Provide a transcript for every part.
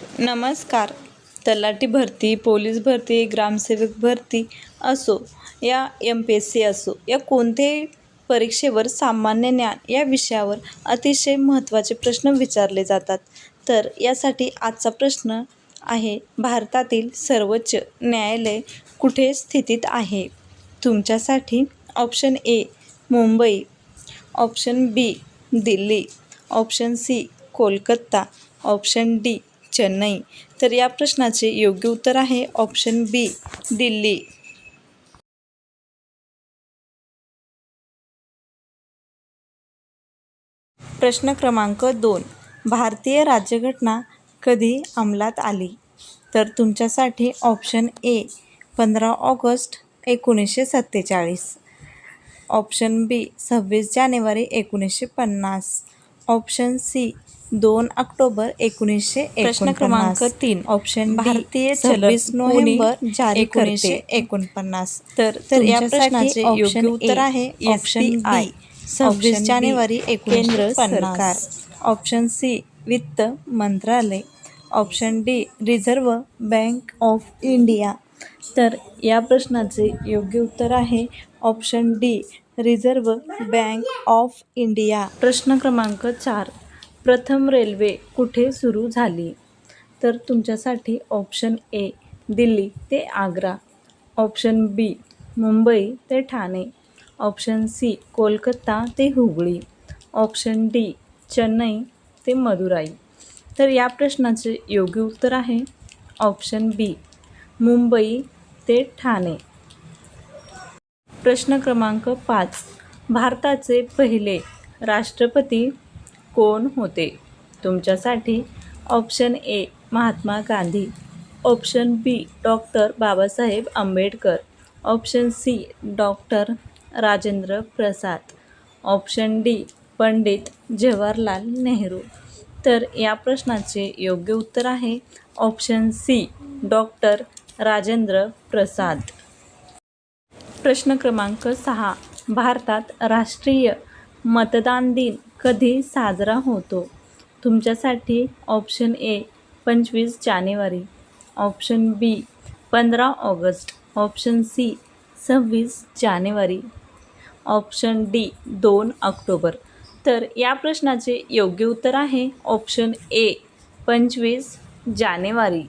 नमस्कार. तलाठी भरती पोलीस भरती ग्रामसेवक भरती असो या एम पी एस सी असो या कोणत्याही परीक्षेवर सामान्य ज्ञान या विषयावर अतिशय महत्त्वाचे प्रश्न विचारले जातात. तर यासाठी आजचा प्रश्न आहे भारतातील सर्वोच्च न्यायालय कुठे स्थितीत आहे? तुमच्यासाठी option A Mumbai option B Delhi option C Kolkata option D Chennai. तर या प्रश्नाचे योग्य उत्तर आहे ऑप्शन बी दिल्ली. प्रश्न क्रमांक दोन. भारतीय राज्यघटना कधी अंमलात आली? तर तुमच्यासाठी ऑप्शन ए पंधरा ऑगस्ट एकोणीसशे सत्तेचाळीस. ऑप्शन बी सव्वीस जानेवारी एकोणीसशे पन्नास. ऑप्शन सी दोन ऑक्टोबर एकोणीसशे प्रश्न क्रमांक तीन. ऑप्शन भारतीय सव्वीस नोव्हेंबर जारी एकोणीसशे करते? एकोणपन्नास. तर तर या प्रश्नाचे योग्य उत्तर आहे ऑप्शन बी. सव्वीस जानेवारी एकोणीसशे सरकार. ऑप्शन सी वित्त मंत्रालय. Option D Reserve Bank of India. तर या प्रश्नाचे योग्य उत्तर आहे option D Reserve Bank of India. प्रश्न क्रमांक चार. प्रथम रेल्वे कुठे सुरू झाली? तर तुमच्यासाठी ऑप्शन ए दिल्ली ते आग्रा. ऑप्शन बी मुंबई ते ठाणे. ऑप्शन सी कोलकाता ते हुबळी ऑप्शन डी चेन्नई ते मदुराई. तर या प्रश्नाचे योग्य उत्तर आहे. ऑप्शन बी मुंबई ते ठाणे. प्रश्न क्रमांक पाच. भारताचे पहिले राष्ट्रपती कोण होते? तुमच्यासाठी option A Mahatma Gandhi option B doctor Babasaheb Ambedkar option C doctor Rajendra Prasad option D Pandit Jawaharlal Nehru. तर या प्रश्नाचे योग्य उत्तर आहे option C doctor Rajendra Prasad. प्रश्न क्रमांक सहा भारतात राष्ट्रीय मतदान दिन कधी साजरा होतो? तुमच्यासाठी ऑप्शन ए पंचवीस जानेवारी. ऑप्शन बी पंधरा ऑगस्ट. ऑप्शन सी सव्वीस जानेवारी. ऑप्शन डी दोन ऑक्टोबर. तर या प्रश्नाचे योग्य उत्तर आहे ऑप्शन ए पंचवीस जानेवारी.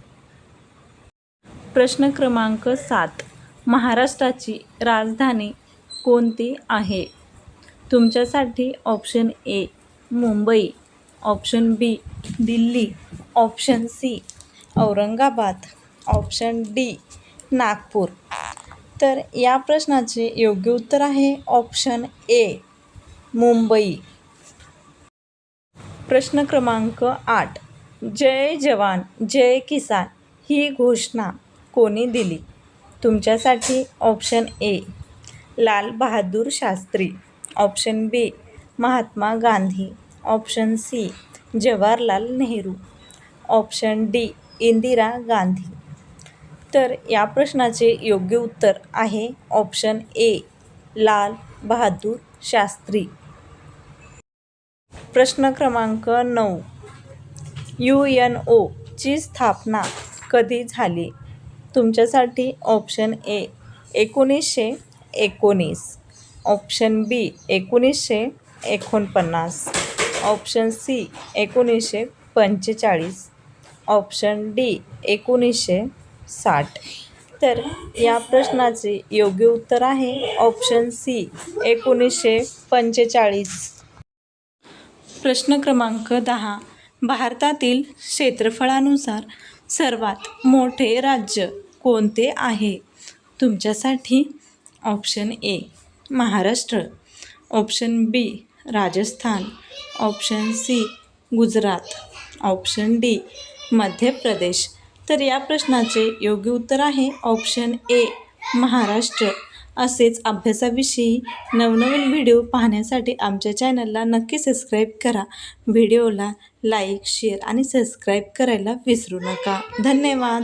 प्रश्न क्रमांक सात. महाराष्ट्राची राजधानी कोणती आहे? तुमच्यासाठी option A Mumbai. Option B Delhi. Option C Aurangabad. Option D Nagpur. तर या प्रश्नाचे योग्य उत्तर आहे ऑप्शन ए मुंबई. प्रश्न क्रमांक आठ. जय जवान जय किसान ही घोषणा कोणी दिली? तुमच्यासाठी option A Lal Bahadur Shastri. Option B Mahatma Gandhi. Option C Jawaharlal Nehru. Option D Indira Gandhi. तर या प्रश्नाचे योग्य उत्तर आहे ऑप्शन ए लाल बहादूर शास्त्री. प्रश्न क्रमांक नऊ यू एन ओची स्थापना कधी झाली? तुमच्यासाठी ऑप्शन ए एकोणीसशे एकोणीस. ऑप्शन बी एकोणीसशे एकोणपन्नास. ऑप्शन सी एकोणीसशे पंचेचाळीस. ऑप्शन डी एकोणीसशे साठ. तर या प्रश्नाचे योग्य उत्तर आहे. ऑप्शन सी एकोणीसशे पंचेचाळीस. प्रश्न क्रमांक दहा. भारतातील क्षेत्रफळानुसार सर्वात मोठे राज्य कोणते आहे? तुमच्यासाठी option A Maharashtra. Option B Rajasthan. Option C Gujarat. Option D Madhya Pradesh तर या प्रश्नाचे योग्य उत्तर आहे ऑप्शन ए महाराष्ट्र. असेच अभ्यासाविषयी नवनवीन व्हिडिओ पाहण्यासाठी आमच्या चॅनलला नक्की सबस्क्राईब करा. व्हिडिओला लाईक शेअर आणि सबस्क्राईब करायला विसरू नका. धन्यवाद.